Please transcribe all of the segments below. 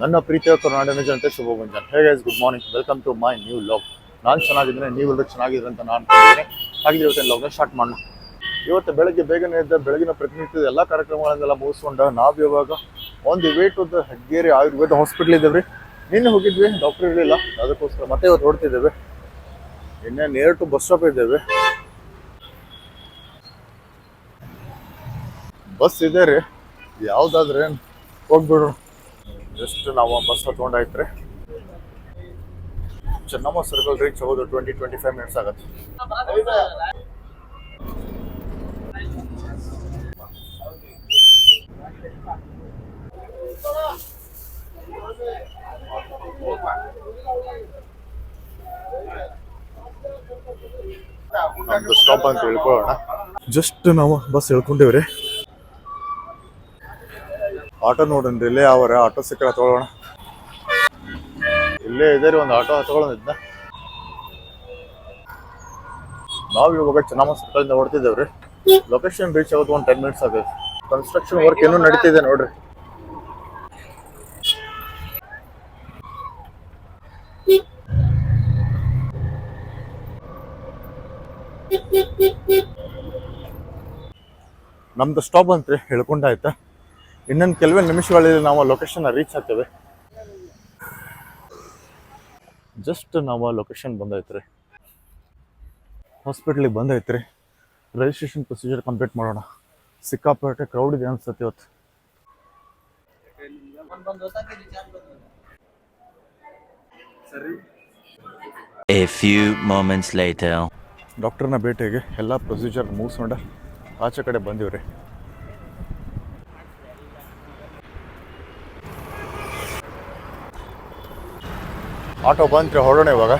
ನನ್ನ ಪ್ರೀತಿಯ ಕರ್ನಾಟಕ ಜನತೆ ಶುಭ ಮುಂಜಾನೆ hey guys good morning welcome to my new vlog ನಾನು ಚೆನ್ನಾಗಿದ್ದೀನಿ ನೀವೆಲ್ಲರೂ ಚೆನ್ನಾಗಿದ್ರೆ ಅಂತ ನಾನು ಅನ್ಕೊಂಡಿದ್ದೀನಿ ಹಾಗೆ ಇವತ್ತಿನ ಲಾಗ್ನ ಸ್ಟಾರ್ಟ್ ಮಾಡೋಣ. ಇವತ್ತು ಬೆಳಗ್ಗೆ ಬೇಗನೆ ಇದ್ದ ಬೆಳಗಿನ ಪ್ರತಿನಿತ್ಯದ ಎಲ್ಲ ಕಾರ್ಯಕ್ರಮಗಳನ್ನೆಲ್ಲ ಮುಗಿಸ್ಕೊಂಡು ನಾವು ಇವಾಗ ಒಂದು the way to the Heggeri Ayurveda hospital ಇದ್ದೇವೆ ನಿನ್ನೆ ಹೋಗಿದ್ವಿ ಡಾಕ್ಟರ್ ಇರಲಿಲ್ಲ ಅದಕ್ಕೋಸ್ಕರ ಮತ್ತೆ ಇವತ್ತು ಹೊರಡ್ತಿದ್ದೇವೆ. ಇನ್ನೇ ನೇರ್ ಟು ಬಸ್ ಸ್ಟಾಪ್ ಇದ್ದೇವೆ. ಬಸ್ ಇದೆ ರೀ. ಯಾವುದಾದ್ರೆ ಹೋಗ್ಬಿಡೋಣ ಜಸ್ಟ್ ನಾವು ಬಸ್ ತೊಗೊಂಡಾಯ್ತ್ರಿ ಚೆನ್ನಮ್ಮ ಸರ್ಕಲ್ ರೀಚ್ ಆಗೋದು ಟ್ವೆಂಟಿ ಟ್ವೆಂಟಿ ಫೈವ್ ಮಿನಿಟ್ಸ್ ಆಗುತ್ತೆ ಸ್ಟಾಪ್ ಅಂತ ಹೇಳ್ಕೊಳ್ಳೋಣ. ಜಸ್ಟ್ ನಾವು ಬಸ್ ಹೇಳ್ಕೊಂಡಿವ್ರಿ ಆಟೋ ನೋಡನ್ರಿ ಇಲ್ಲೇ ಅವರ ಆಟೋ ಸಿಕ್ಕರ ತಗೊಳ್ಳೋಣ. ಇಲ್ಲೇ ಇದೆ ರೀ ಒಂದು ಆಟೋ ತಗೊಳ್ಳೋದಿದ್ದ ನಾವು ಇವಾಗ ಚೆನ್ನಮ್ಮ ಸರ್ಕಲಿಂದ ಹೊಡ್ತಿದ್ದೇವ್ರಿ ಲೊಕೇಶನ್ ರೀಚ್ ಆಗೋದು ಒಂದು ಟೆನ್ ಮಿನಿಟ್ಸ್ ಆಗೈತೆ ಕನ್ಸ್ಟ್ರಕ್ಷನ್ ವರ್ಕ್ ಇನ್ನೂ ನಡೀತಿದೆ ನೋಡ್ರಿ. ನಮ್ದು ಸ್ಟಾಪ್ ಅಂತ್ರಿ ಹೇಳ್ಕೊಂಡಾಯ್ತಾ ಇನ್ನೊಂದು ಕೆಲವೇ ನಿಮಿಷಗಳಲ್ಲಿ ನಾವು ಲೊಕೇಶನ್ ರೀಚ್ ಆಗ್ತೇವೆ. ಜಸ್ಟ್ ನಾವು ಲೊಕೇಶನ್ ಬಂದೈತ್ರಿ. ಹಾಸ್ಪಿಟ್ಲಿಗೆ ಬಂದೈತ್ರಿ. ರಿಜಿಸ್ಟ್ರೇಷನ್ ಪ್ರೊಸೀಜರ್ ಕಂಪ್ಲೀಟ್ ಮಾಡೋಣ. ಸಿಕ್ಕಾಪಟ್ಟೆ ಕ್ರೌಡ್ ಇದೆ ಅನ್ಸುತ್ತೆ ಇವತ್ತು. A few moments later. ಡಾಕ್ಟರ್ನ ಭೇಟಿಗೆ ಎಲ್ಲ ಪ್ರೊಸೀಜರ್ ಮುಗಿಸ್ಕೊಂಡ ಆಚೆ ಕಡೆ ಬಂದೀವ್ರಿ. ಆಟೋ ಬಂದರೆ ಹೊರಡೋಣ ಇವಾಗ.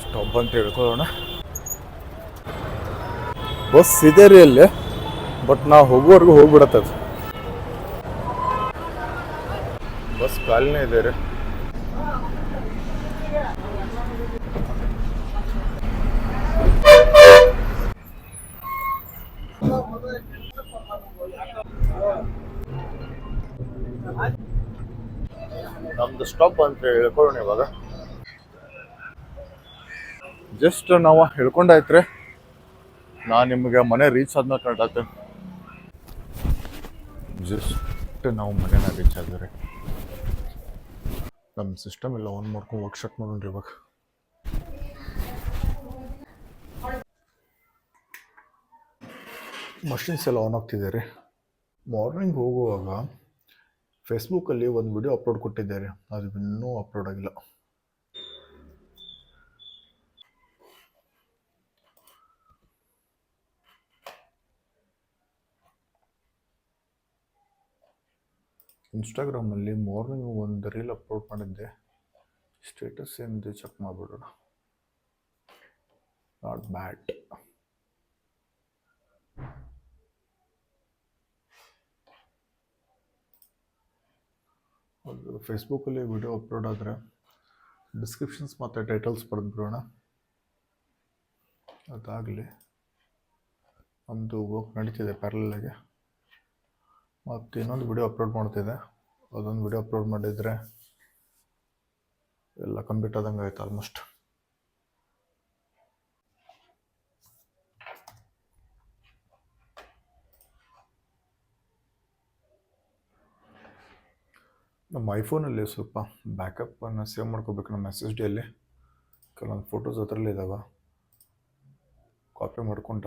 ಸ್ಟಾಪ್ ಅಂತ ಬಸ್ ಇದೆ ರೀ ಅಲ್ಲಿ, ಬಟ್ ನಾವು ಹೋಗುವವರೆಗೂ ಹೋಗ್ಬಿಡತ್ತ ಬಸ್ ಖಾಲಿನೇ ಇದೆ ರೀ. ನಮ್ದು ಸ್ಟಾಪ್ ಅಂತ ಹೇಳ್ಕೊಳ್ಳೋಣ ಇವಾಗ. ಜಸ್ಟ್ ನಾವು ಹೇಳ್ಕೊಂಡಾಯ್ತ್ರಿ ನಾ ನಿಮಗೆ ಮನೆ ರೀಚ್ ಆದ್ಮೇಲೆ ಕರೆಕ್ಟ್ ಆಗ್ತೇನೆ ಜಸ್ಟ್ ನಾವು ಮನೆನ ರೀಚ್ ಆದ್ರಿ ನಮ್ಮ ಸಿಸ್ಟಮ್ ಎಲ್ಲ ಆನ್ ಮಾಡ್ಕೊಂಡು ವರ್ಕ್ ಮಾಡೋಣ್ರಿ ಇವಾಗ. ಮಷಿನ್ಸ್ ಎಲ್ಲ ಆನ್ ಆಗ್ತಿದ್ದಾರೆ ಮಾರ್ನಿಂಗ್ ಹೋಗುವಾಗ ಫೇಸ್ಬುಕ್ಕಲ್ಲಿ ಒಂದು ವಿಡಿಯೋ ಅಪ್ಲೋಡ್ ಕೊಟ್ಟಿದ್ದಾರೆ. ಅದು ಇನ್ನೂ ಅಪ್ಲೋಡ್ ಆಗಿಲ್ಲ. ಇನ್ಸ್ಟಾಗ್ರಾಮಲ್ಲಿ ಮಾರ್ನಿಂಗ್ ಒಂದು ರೀಲ್ ಅಪ್ಲೋಡ್ ಮಾಡಿದ್ದೆ. ಸ್ಟೇಟಸ್ ಏನಿದೆ ಚೆಕ್ ಮಾಡಿಬಿಡೋಣ. ನಾಟ್ ಬ್ಯಾಡ್ ಫೇಸ್ಬುಕ್ಕಲ್ಲಿ ವಿಡಿಯೋ ಅಪ್ಲೋಡ್ ಆದರೆ ಡಿಸ್ಕ್ರಿಪ್ಷನ್ಸ್ ಮತ್ತು ಟೈಟಲ್ಸ್ ಬರೆದ್ಬಿಡೋಣ. ಅದಾಗಲಿ ನಮ್ಮದು ವರ್ಕ್ ನಡೀತಿದೆ ಪ್ಯಾರಲಾಗೆ ಮತ್ತು ಇನ್ನೊಂದು ವಿಡಿಯೋ ಅಪ್ಲೋಡ್ ಮಾಡ್ತಿದ್ದೆ. ಅದೊಂದು ವಿಡಿಯೋ ಅಪ್ಲೋಡ್ ಮಾಡಿದರೆ ಎಲ್ಲ ಕಂಪ್ಲೀಟ್ ಆದಂಗೆ ಆಯ್ತು ಆಲ್ಮೋಸ್ಟ್ ನಮ್ಮ ಐಫೋನಲ್ಲಿ ಸ್ವಲ್ಪ ಬ್ಯಾಕಪ್ಪನ್ನು ಸೇವ್ ಮಾಡ್ಕೋಬೇಕು ನಮ್ಮ ಎಸ್ ಎಸ್ ಡಿಯಲ್ಲಿ ಕೆಲವೊಂದು ಫೋಟೋಸ್ ಅದರಲ್ಲಿ ಇದ್ದಾವೆ ಕಾಪಿ ಮಾಡ್ಕೊಂಡ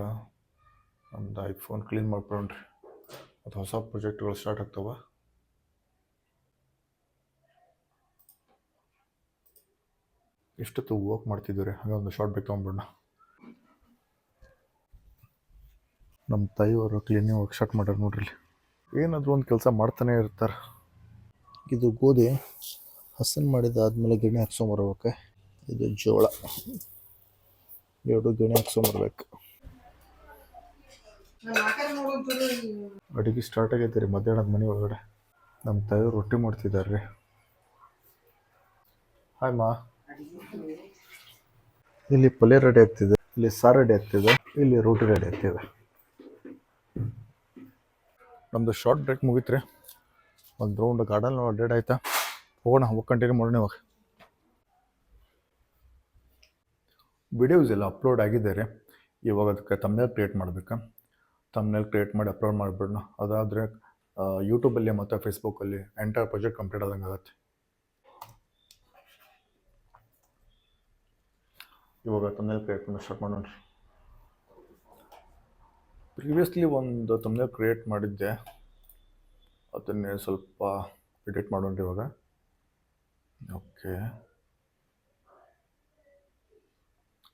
ನಮ್ದು ಐಫೋನ್ ಕ್ಲೀನ್ ಮಾಡ್ಕೊಂಡ್ರಿ. ಮತ್ತು ಹೊಸ ಪ್ರೊಜೆಕ್ಟ್ಗಳು ಸ್ಟಾರ್ಟ್ ಆಗ್ತವೆ. ಇಷ್ಟೊತ್ತು ವರ್ಕ್ ಮಾಡ್ತಿದ್ದೀವಿ ರೀ ಹಾಗೆ ಒಂದು ಶಾರ್ಟ್ ಬೇಕು ತೊಗೊಂಬಿಡೋಣ ನಮ್ಮ ತಾಯಿಯವರು ಕ್ಲೀನಿಂಗ್ ವರ್ಕ್ ಸ್ಟಾರ್ಟ್ ಮಾಡ್ಯಾರ ನೋಡ್ರಿ ಏನಾದರೂ ಒಂದು ಕೆಲಸ ಮಾಡ್ತಾನೆ ಇರ್ತಾರೆ. ಇದು ಗೋಧಿ ಹಸನ್ ಮಾಡಿದಾದ್ಮೇಲೆ ಗಿಣಿ ಹಾಕ್ಸ್ಕೊಂಬರ್ಬೇಕು ಇದು ಜೋಳ. ಎರಡು ಗಿಣಿ ಹಾಕ್ಸ್ಕೊಂಬರ್ಬೇಕು ಅಡುಗೆ ಸ್ಟಾರ್ಟ್ ಆಗೈತೆ ರೀ ಮಧ್ಯಾಹ್ನದ ಮನೆ ಒಳಗಡೆ. ನಮ್ಮ ತಾಯಿ ರೊಟ್ಟಿ ಮಾಡ್ತಿದ್ದಾರೆ ರೀ. ಹಾಯ್ ಮಾ ಇಲ್ಲಿ ಪಲ್ಯ ರೆಡಿ ಆಗ್ತಿದೆ. ಇಲ್ಲಿ ಸಾರು ರೆಡಿ ಆಗ್ತಿದೆ. ಇಲ್ಲಿ ರೋಟಿ ರೆಡಿ ಆಗ್ತಿದೆ. ನಮ್ಮದು ಶಾರ್ಟ್ ಬ್ರೇಕ್ ಮುಗೀತ್ರಿ. ಒಂದು ರೌಂಡ್ ಗಾರ್ಡನ್ ಅಡ್ಡಾಡ್ ಆಯ್ತಾ? ಹೋಗೋಣ, ಹೋಗಿ ಕಂಟಿನ್ಯೂ ಮಾಡೋಣ ಇವಾಗ. ವಿಡಿಯೋಸ್ ಎಲ್ಲ ಅಪ್ಲೋಡ್ ಆಗಿದ್ದಾರೆ. ಇವಾಗ ಅದಕ್ಕೆ ತಮ್ಮನೇಲಿ ಕ್ರಿಯೇಟ್ ಮಾಡಬೇಕಾ? ತಮ್ಮನೇಲಿ ಕ್ರಿಯೇಟ್ ಮಾಡಿ ಅಪ್ಲೋಡ್ ಮಾಡಿಬಿಡೋಣ. ಅದಾದರೆ ಯೂಟ್ಯೂಬಲ್ಲಿ ಮತ್ತು ಫೇಸ್ಬುಕ್ಕಲ್ಲಿ ಎಂಟೈರ್ ಪ್ರಾಜೆಕ್ಟ್ ಕಂಪ್ಲೀಟ್ ಆದಂಗೆ ಆಗುತ್ತೆ. ಇವಾಗ ತಮ್ಮನೇಲಿ ಕ್ರಿಯೇಟ್ ಮಾಡಿ ಸ್ಟಾರ್ಟ್ ಮಾಡೋಣ. ಪ್ರೀವಿಯಸ್ಲಿ ಒಂದು ತಮ್ಮನೇಲಿ ಕ್ರಿಯೇಟ್ ಮಾಡಿದ್ದೆ. ಅದನ್ನೇ ಸ್ವಲ್ಪ ಎಡಿಟ್ ಮಾಡೋಣ ಇವಾಗ. ಓಕೆ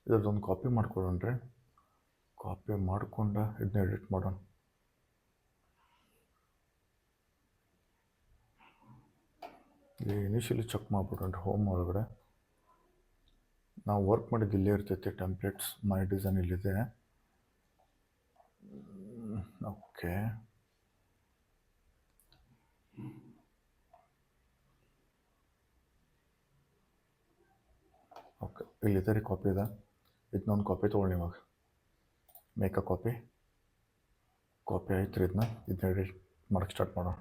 ಇದರದೊಂದು ಕಾಪಿ ಮಾಡ್ಕೊಡೋಣ್ರಿ ಕಾಪಿ ಮಾಡಿಕೊಂಡು ಇದನ್ನ ಎಡಿಟ್ ಮಾಡೋಣ. ಇಲ್ಲಿ ಇನಿಷಿಯಲಿ ಚೆಕ್ ಮಾಡ್ಬಿಡೋಣ್ರಿ ಹೋಮ್ ಒಳಗಡೆ. ನಾವು ವರ್ಕ್ ಮಾಡಿದ್ದು ಇಲ್ಲೇ ಇರ್ತೈತೆ ಟೆಂಪ್ಲೇಟ್ಸ್ ಮೈ ಡಿಸೈನ್ ಇಲ್ಲಿದೆ. ಓಕೆ ಓಕೆ ತರಿ ಕಾಪಿ ಇದೆ ಇದನ್ನೊಂದು ಕಾಪಿ ತೊಗೊಳ್ಳಿ ಇವಾಗ. ಮೇಕ ಕಾಪಿ ಕಾಪಿ ಆಯ್ತು ರೀ ಇದನ್ನ ಇದನ್ನ ಎಡಿಟ್ ಮಾಡೋಕ್ಕೆ ಸ್ಟಾರ್ಟ್ ಮಾಡೋಣ.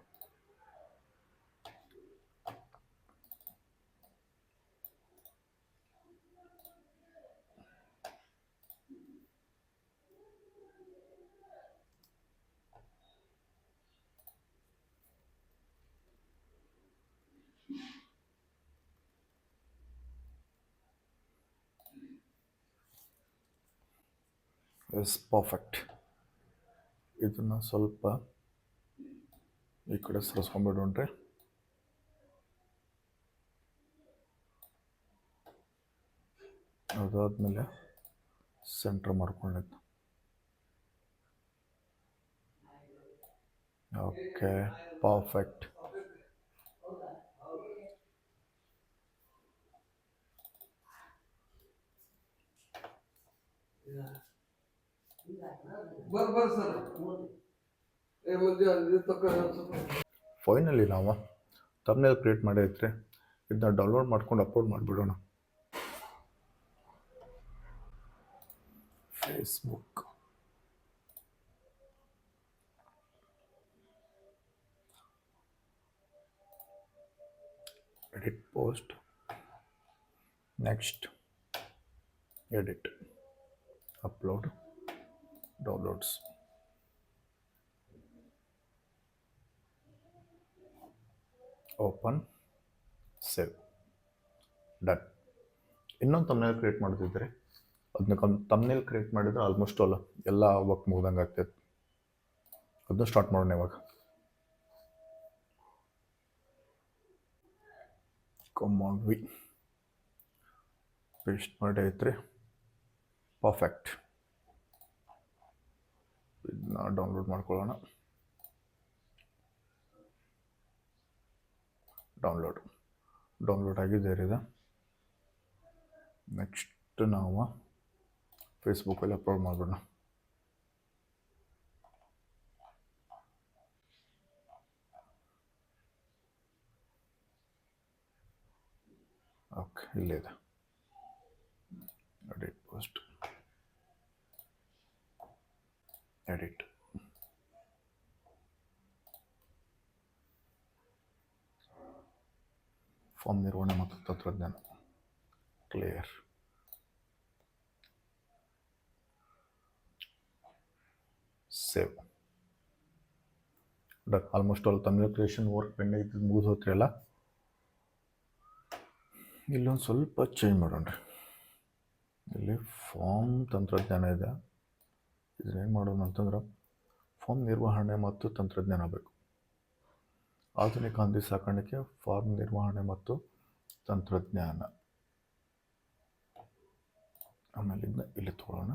ಎಸ್ ಪರ್ಫೆಕ್ಟ್ ಇದನ್ನು ಸ್ವಲ್ಪ ಈ ಕಡೆ ಸರಿಸ್ಕೊಂಡ್ಬಿಡೋಣ್ರಿ ಅದಾದಮೇಲೆ ಸೆಂಟ್ರ್ ಮಾಡ್ಕೊಂಡಿದ್ದು ಓಕೆ ಪರ್ಫೆಕ್ಟ್ बर ಫೈನಲ್ಲಿ ನಾವು ತಮ್ಮನೇಲ್ ಕ್ರಿಯೇಟ್ ಮಾಡಿದ್ರೆ ಇದನ್ನ ಡೌನ್ಲೋಡ್ ಮಾಡ್ಕೊಂಡು ಅಪ್ಲೋಡ್ ಮಾಡಿಬಿಡೋಣ Facebook edit post next edit upload downloads open save done ಇನ್ನೊಂದು ತಮ್ನೇಲ್ ಕ್ರಿಯೇಟ್ ಮಾಡೋದಿದ್ದರೆ ಅದನ್ನ ಕಮ್ ತಮ್ನೇಲ್ ಕ್ರಿಯೇಟ್ ಮಾಡಿದರೆ ಆಲ್ಮೋಸ್ಟ್ ಅಲ್ಲ ಎಲ್ಲ ವರ್ಕ್ ಮುಗ್ದಂಗೆ ಆಗ್ತೈತೆ. ಅದನ್ನ ಸ್ಟಾರ್ಟ್ ಮಾಡೋಣ ಇವಾಗ. ಕಮಾನ್ ವಿ ಪೇಸ್ಟ್ ಮಾಡಿ ಐತ್ರಿ ಪರ್ಫೆಕ್ಟ್ ಇದನ್ನ ಡೌನ್ಲೋಡ್ ಮಾಡ್ಕೊಳ್ಳೋಣ. ಡೌನ್ಲೋಡ್ ಡೌನ್ಲೋಡ್ ಆಗಿದೆ ಇದು ನೆಕ್ಸ್ಟ್ ನಾವು ಫೇಸ್ಬುಕ್ಕಲ್ಲಿ ಅಪ್ಲೋಡ್ ಮಾಡೋಣ ಓಕೆ ಇಲ್ಲಿದೆ ಎಡಿಟ್ ಪೋಸ್ಟ್ ಎಡಿಟ್ ಫಾರ್ಮ್ ನಿರ್ವಹಣೆ ಮತ್ತು ತಂತ್ರಜ್ಞಾನ clear save done almost all Tamil creation work pending ಮುಗಿದು ಹೋತ್ರಿ ಅಲ್ಲ? ಇಲ್ಲೊಂದು ಸ್ವಲ್ಪ ಚೇಂಜ್ ಮಾಡೋಣ ಇಲ್ಲಿ ಫಾರ್ಮ್ ತಂತ್ರಜ್ಞಾನ ಇದೆ. ಇದನ್ನ ಏನು ಮಾಡೋಣ ಅಂತಂದ್ರೆ ಫಾರ್ಮ್ ನಿರ್ವಹಣೆ ಮತ್ತು ತಂತ್ರಜ್ಞಾನ ಬೇಕು. ಆಧುನಿಕ ಹಂದಿ ಸಾಕಾಣಿಕೆ, ಫಾರ್ಮ್ ನಿರ್ವಹಣೆ ಮತ್ತು ತಂತ್ರಜ್ಞಾನ. ಆಮೇಲೆ ಇದನ್ನ ಇಲ್ಲಿ ತಗೊಳ್ಳೋಣ.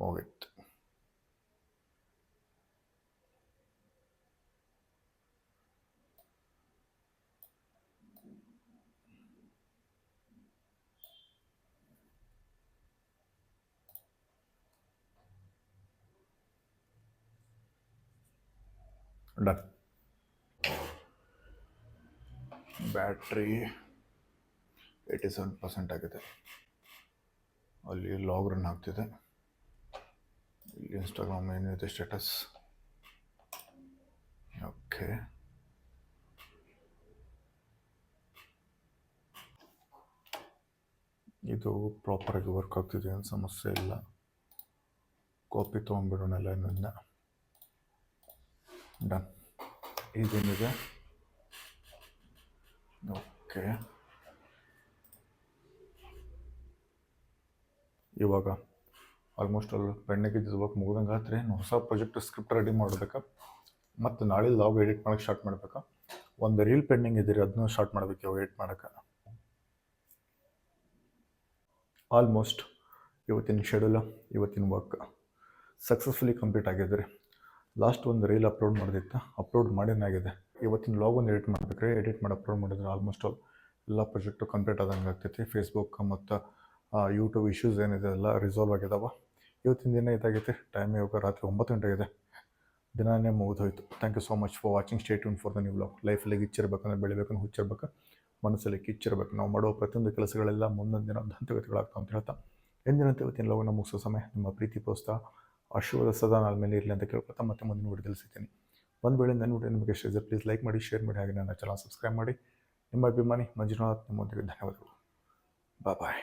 ಮುಗೀತು. Done battery eighty seven percent ಆಗಿದೆ. ಅಲ್ಲಿ ಲಾಗ್ ರನ್ ಆಗ್ತಿದೆ. ಇಲ್ಲಿ ಇನ್ಸ್ಟಾಗ್ರಾಮ್ ಏನಿದೆ ಸ್ಟೇಟಸ್ ಓಕೆ ಇದು ಪ್ರಾಪರಾಗಿ ವರ್ಕ್ ಆಗ್ತಿದೆ, ಏನು ಸಮಸ್ಯೆ ಇಲ್ಲ. ಕಾಪಿ ತೊಗೊಂಡ್ಬಿಡೋಣ ಎಲ್ಲ ಡನ್ ಇದೇನಿದೆ ಓಕೆ ಇವಾಗ ಆಲ್ಮೋಸ್ಟ್ ಅಲ್ಲಿ ಇದ್ದಿದ್ದು ವರ್ಕ್ ಮುಗ್ದಂಗೆ ಆದ್ರೆ ಹೊಸ ಪ್ರಾಜೆಕ್ಟ್ ಸ್ಕ್ರಿಪ್ಟ್ ರೆಡಿ ಮಾಡಬೇಕಾ? ಮತ್ತು ನಾಳೆ ಲಾಗ್ ಎಡಿಟ್ ಮಾಡೋಕ್ಕೆ ಸ್ಟಾರ್ಟ್ ಮಾಡಬೇಕಾ? ಒಂದು ರೀಲ್ ಪೆಂಡಿಂಗ್ ಇದ್ದೀರಿ ಅದನ್ನೂ ಸ್ಟಾರ್ಟ್ ಮಾಡ್ಬೇಕು ಇವಾಗ ಎಡಿಟ್ ಮಾಡೋಕ್ಕೆ ಆಲ್ಮೋಸ್ಟ್ ಇವತ್ತಿನ ಶೆಡ್ಯೂಲ್ ಇವತ್ತಿನ ವರ್ಕ್ ಸಕ್ಸಸ್ಫುಲಿ ಕಂಪ್ಲೀಟ್ ಆಗಿದ್ರಿ ಲಾಸ್ಟ್ ಒಂದು ರೀಲ್ ಅಪ್ಲೋಡ್ ಮಾಡಿದಿತ್ತು. ಅಪ್ಲೋಡ್ ಮಾಡಿನಾಗಿದೆ ಇವತ್ತಿನ ಲಾಗ್ ಒಂದು ಎಡಿಟ್ ಮಾಡ್ಬೇಕ್ರೆ. ಎಡಿಟ್ ಮಾಡಿ ಅಪ್ಲೋಡ್ ಮಾಡಿದ್ರೆ ಆಲ್ಮೋಸ್ಟ್ ಆಲ್ ಎಲ್ಲ ಪ್ರಾಜೆಕ್ಟು ಕಂಪ್ಲೀಟ್ ಆದಂಗೆ ಆಗ್ತೈತಿ. ಫೇಸ್ಬುಕ್ ಮತ್ತು ಯೂಟ್ಯೂಬ್ ಇಶ್ಯೂಸ್ ಏನಿದೆ ಎಲ್ಲ ರಿಸಾಲ್ವ್ ಆಗಿದಾವೆ. ಇವತ್ತಿನ ದಿನ ಇದಾಗೈತಿ. ಟೈಮ್ ಇವಾಗ ರಾತ್ರಿ ಒಂಬತ್ತು ದಿನನೇ ಮುಗಿದೋಯ್ತು. Thank you so much for watching stay tuned for the new blog ಲೈಫಲ್ಲಿ ಗಿಚ್ಚಿರ್ಬೇಕಂದ್ರೆ ಬೆಳಿಬೇಕಂದ್ರೆ ಹುಚ್ಚಿರ್ಬೇಕು. ಮನಸ್ಸಲ್ಲಿ ಕಿಚ್ಚಿರ್ಬೇಕು. ನಾವು ಮಾಡೋ ಪ್ರತಿಯೊಂದು ಕೆಲಸಗಳೆಲ್ಲ ಮುಂದೊಂದು ದಿನ ದಂತಗತಿಗಳಾಗ್ತಾವೆ ಅಂತ ಹೇಳ್ತಾ. ಎಂದಿನಂತೆ ಇವತ್ತಿನ ಲೋಗನ ಮುಗಿಸೋ ಸಮಯ. ನಿಮ್ಮ ಪ್ರೀತಿ ಪ್ರೋತ್ಸಾಹ. ಆಶೀರ್ವಾದ ಸದಾ ನನ್ನ ಮೇಲೆ ಇರಲಿ ಅಂತ ಕೇಳ್ಕೊತಾ ಮತ್ತೆ ಮುಂದಿನ ವಿಡಿಯೋದಲ್ಲಿ ಸಿಗ್ತೀನಿ. ಒಂದು ವೇಳೆ ನನ್ನ ವಿಡಿಯೋ ನಿಮಗೆ ಇಷ್ಟ ಇದ್ದರೆ ಪ್ಲೀಸ್ ಲೈಕ್ ಮಾಡಿ ಶೇರ್ ಮಾಡಿ, ಹಾಗೆ ನನ್ನ ಚಾನಲ್ ಸಬ್ಸ್ಕ್ರೈಬ್ ಮಾಡಿ. ನಿಮ್ಮ ಅಭಿಮಾನಿ ಮಂಜುನಾಥ್ ನಿಮ್ಮೊಂದಿಗೆ ಧನ್ಯವಾದಗಳು. ಬಾಯ್